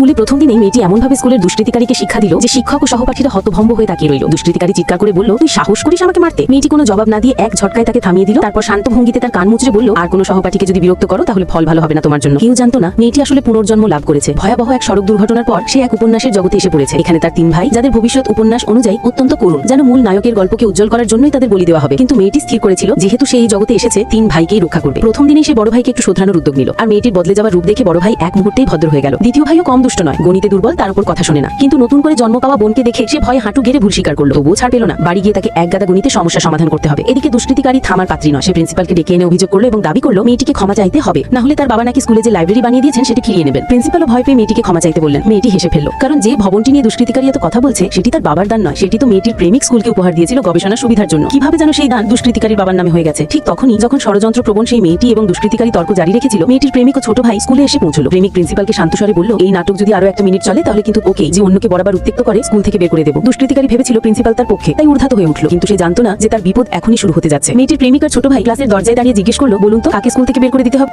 স্কুলে প্রথম দিনেই মেয়েটি এমনভাবে স্কুলের দুষ্কৃতিকারীকে শিক্ষা দিল যে শিক্ষক ও সহপাঠীরা হতভম্ব হয়ে তাকিয়ে রইল। দুষ্কৃতিকারী চিৎকার করে বলল, তুই সাহস করিস আমাকে মারতে? মেয়েটি কোনো জবাব না দিয়ে এক ঝটকায় তাকে থামিয়ে দিল, তারপর শান্ত ভঙ্গিতে তার কান মুচড়ে বলল, আর কোনো সহপাঠীকে যদি বিরক্ত করো, তাহলে ফল ভালো হবে না তোমার জন্য। কেউ জানতো না, মেয়েটি আসলে পুনর্জন্ম লাভ করেছে। ভয়াবহ এক সড়ক দুর্ঘটনার পর সে এক উপন্যাসের জগতে এসে পড়েছে। এখানে তার তিন ভাই, যাদের ভবিষ্যৎ উপন্যাস অনুযায়ী অত্যন্ত করুণ, যেন মূল নায়কের গল্পকে উজ্জ্বল করার জন্যই তাদের বলি দেওয়া হবে। কিন্তু মেয়েটি স্থির করেছিল, যেহেতু সে এই জগতে এসেছে, তিন ভাইকেই রক্ষা করবে। প্রথম দিনেই সে বড় ভাইকে একটু শোধরানোর উদ্যোগ নিল, আর মেয়েটির বদলে যাওয়ার রূপ দেখে বড় ভাই এক মুহূর্তেই ভদ্র হয়ে গেল। দ্বিতীয় ভাইও কম দুষ্ট নয়। গণিতে দুর্বল, তার উপর কথা শোনে না। কিন্তু নতুন করে জন্ম পাওয়া বোনকে দেখে সে ভয়ে হাঁটু গেড়ে ভুল স্বীকার করল। তবুও ছাড় পেল না। বাড়ি গিয়ে তাকে এক গাদা গণিতে সমস্যা সমাধান করতে হবে। এদিকে দুষ্কৃতিকারী থামার পাত্রী নয়। সে প্রিন্সিপালকে ডেকে এনে অভিযোগ করল এবং দাবি করল, মেয়েটিকে ক্ষমা চাইতে হবে। না হলে তার বাবা নাকি স্কুলে যে লাইব্রেরি বানিয়ে দিয়েছেন, সেটি ফিরিয়ে নেবেন। প্রিন্সিপালও ভয় পেয়ে মেয়েটিকে ক্ষমা চাইতে বললেন। মেয়েটি হেসে ফেলল। কারণ যে ভবনটি নিয়ে দুষ্কৃতিকারী এত কথা বলছে, সেটি তার বাবার দান নয়। সেটি তো মেয়েটির প্রেমিক স্কুলকে উপহার দিয়েছিল গবেষণার সুবিধার জন্য। কীভাবে যেন সেই দান দুষ্কৃতিকারীর বাবার নামে হয়ে গেছে। ঠিক তখনই যখন ষড়যন্ত্র প্রবণ সেই মেয়েটি এবং দুষ্কৃতিকারী তর্ক জারি রেখেছিল, মেয়েটির প্রেমিক ও ছোট ভাই স্কুলে এসে পৌঁছলো। প্রেমিক প্রিন্সিপালকে শান্তস্বরে বলল, এই নাটক যদি আরও একটা মিনিট চলে, তাহলে কিন্তু ওকে যে অন্যকে বরাবর উত্তেক্ত করে, স্কুল থেকে বের করে দেবো। দুষ্কৃতিকারী ভেবেছিল প্রিন্সিপাল তার পক্ষে, তাই উর্ধাত হয়ে উঠল। কিন্তু সে জানতো না যে তার বিপদ এখনই শুরু হতে যাচ্ছে। মেয়েটির প্রেমিকার ছোট ভাই ক্লাসের দরজায় দাঁড়িয়ে জিজ্ঞেস করল, বলুন তো, কাকে স্কুল থেকে বের করে দিতে হবে?